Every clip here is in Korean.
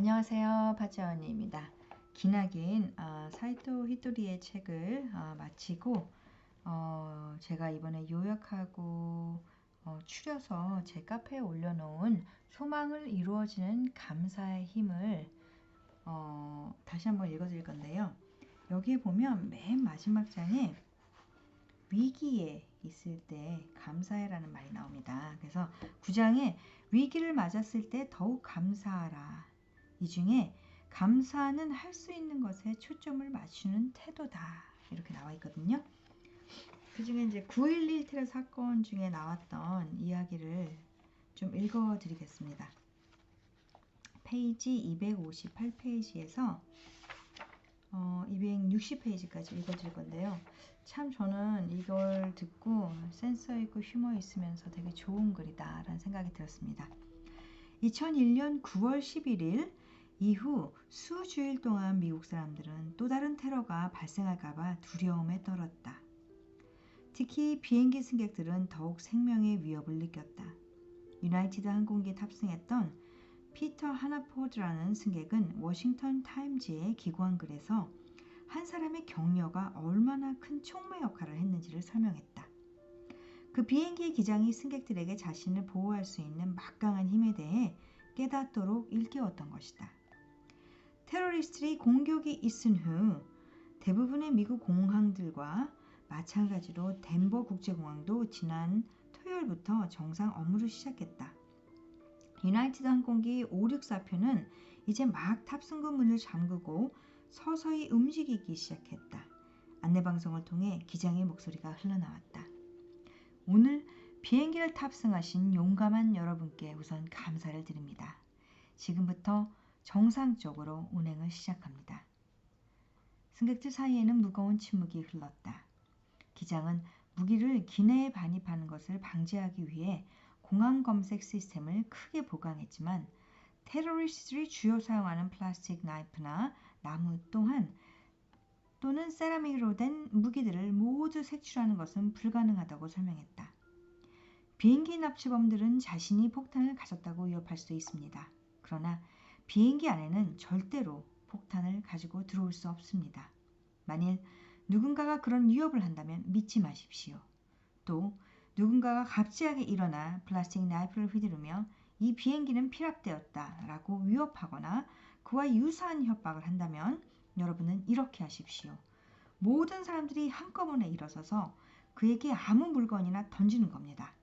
안녕하세요. 바지언니입니다. 기나긴 어, 사이토 히토리의 책을 어, 마치고 어, 제가 이번에 요약하고 어, 추려서 제 카페에 올려놓은 소망을 이루어지는 감사의 힘을 어, 다시 한번 읽어드릴 건데요. 여기 보면 맨 마지막 장에 위기에 있을 때 감사해라는 말이 나옵니다. 그래서 9장에 위기를 맞았을 때 더욱 감사하라. 이 중에 감사는 할 수 있는 것에 초점을 맞추는 태도다. 이렇게 나와 있거든요. 그 중에 이제 9.11 테러 사건 중에 나왔던 이야기를 좀 읽어 드리겠습니다. 페이지 258페이지에서 어, 260페이지까지 읽어 드릴 건데요. 참 저는 이걸 듣고 센서 있고 휴머 있으면서 되게 좋은 글이다 라는 생각이 들었습니다. 2001년 9월 11일 이후 수주일 동안 미국 사람들은 또 다른 테러가 발생할까봐 두려움에 떨었다. 특히 비행기 승객들은 더욱 생명의 위협을 느꼈다. 유나이티드 항공기에 탑승했던 피터 하나포드라는 승객은 워싱턴 타임즈의 기고한 글에서 한 사람의 격려가 얼마나 큰 촉매 역할을 했는지를 설명했다. 그 비행기의 기장이 승객들에게 자신을 보호할 수 있는 막강한 힘에 대해 깨닫도록 일깨웠던 것이다. 테러리스트들이 공격이 있은 후 대부분의 미국 공항들과 마찬가지로 덴버 국제공항도 지난 토요일부터 정상 업무를 시작했다. 유나이티드 항공기 564표는 이제 막 탑승구 문을 잠그고 서서히 움직이기 시작했다. 안내방송을 통해 기장의 목소리가 흘러나왔다. 오늘 비행기를 탑승하신 용감한 여러분께 우선 감사를 드립니다. 지금부터 정상적으로 운행을 시작합니다. 승객들 사이에는 무거운 침묵이 흘렀다. 기장은 무기를 기내에 반입하는 것을 방지하기 위해 공항 검색 시스템을 크게 보강했지만 테러리스트들이 주요 사용하는 플라스틱 나이프나 나무 또한 또는 세라믹으로 된 무기들을 모두 색출하는 것은 불가능하다고 설명했다. 비행기 납치범들은 자신이 폭탄을 가졌다고 위협할 수도 있습니다. 그러나 비행기 안에는 절대로 폭탄을 가지고 들어올 수 없습니다. 만일 누군가가 그런 위협을 한다면 믿지 마십시오. 또 누군가가 갑자기 일어나 플라스틱 나이프를 휘두르며 이 비행기는 피랍되었다 라고 위협하거나 그와 유사한 협박을 한다면 여러분은 이렇게 하십시오. 모든 사람들이 한꺼번에 일어서서 그에게 아무 물건이나 던지는 겁니다.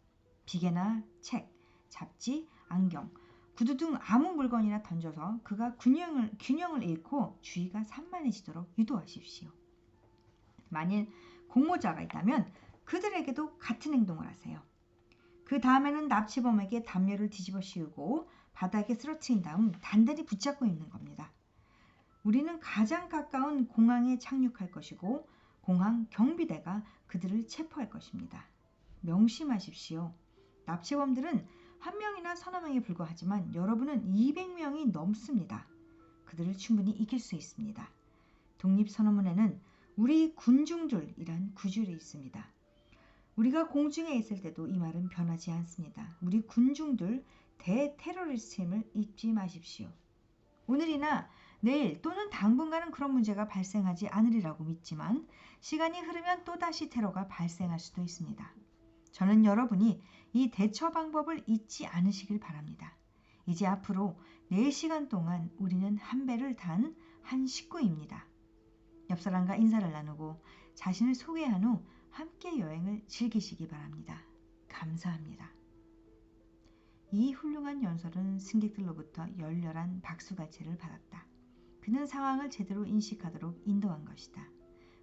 비계나 책, 잡지, 안경, 구두 등 아무 물건이나 던져서 그가 균형을, 균형을 잃고 주의가 산만해지도록 유도하십시오. 만일 공모자가 있다면 그들에게도 같은 행동을 하세요. 그 다음에는 납치범에게 담요를 뒤집어 씌우고 바닥에 쓰러트린 다음 단단히 붙잡고 있는 겁니다. 우리는 가장 가까운 공항에 착륙할 것이고 공항 경비대가 그들을 체포할 것입니다. 명심하십시오. 납치범들은 한 명이나 서너 명에 불과하지만 여러분은 200명이 넘습니다. 그들을 충분히 이길 수 있습니다. 독립선언문에는 우리 군중들이란 구줄이 있습니다. 우리가 공중에 있을 때도 이 말은 변하지 않습니다. 우리 군중들 대테러리스트임을 잊지 마십시오. 오늘이나 내일 또는 당분간은 그런 문제가 발생하지 않으리라고 믿지만 시간이 흐르면 또다시 테러가 발생할 수도 있습니다. 저는 여러분이 이 대처 방법을 잊지 않으시길 바랍니다. 이제 앞으로 4시간 동안 우리는 한 배를 탄한 식구입니다. 옆 사람과 인사를 나누고 자신을 소개한 후 함께 여행을 즐기시기 바랍니다. 감사합니다. 이 훌륭한 연설은 승객들로부터 열렬한 박수가치를 받았다. 그는 상황을 제대로 인식하도록 인도한 것이다.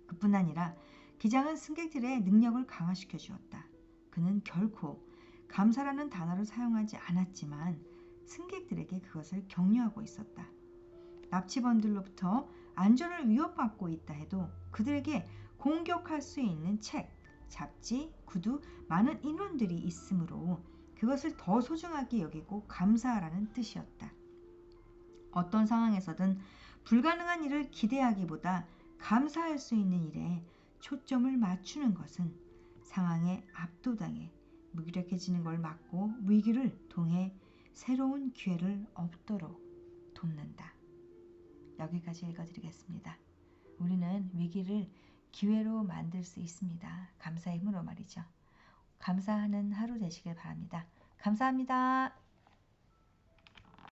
그뿐 아니라 기장은 승객들의 능력을 강화시켜 주었다. 그는 결코 감사라는 단어를 사용하지 않았지만 승객들에게 그것을 격려하고 있었다. 납치범들로부터 안전을 위협받고 있다 해도 그들에게 공격할 수 있는 책, 잡지, 구두, 많은 인원들이 있으므로 그것을 더 소중하게 여기고 감사하라는 뜻이었다. 어떤 상황에서든 불가능한 일을 기대하기보다 감사할 수 있는 일에 초점을 맞추는 것은 상황에 압도당해 무기력해지는 걸 막고 위기를 통해 새로운 기회를 얻도록 돕는다. 여기까지 읽어드리겠습니다. 우리는 위기를 기회로 만들 수 있습니다. 감사의 힘으로 말이죠. 감사하는 하루 되시길 바랍니다. 감사합니다.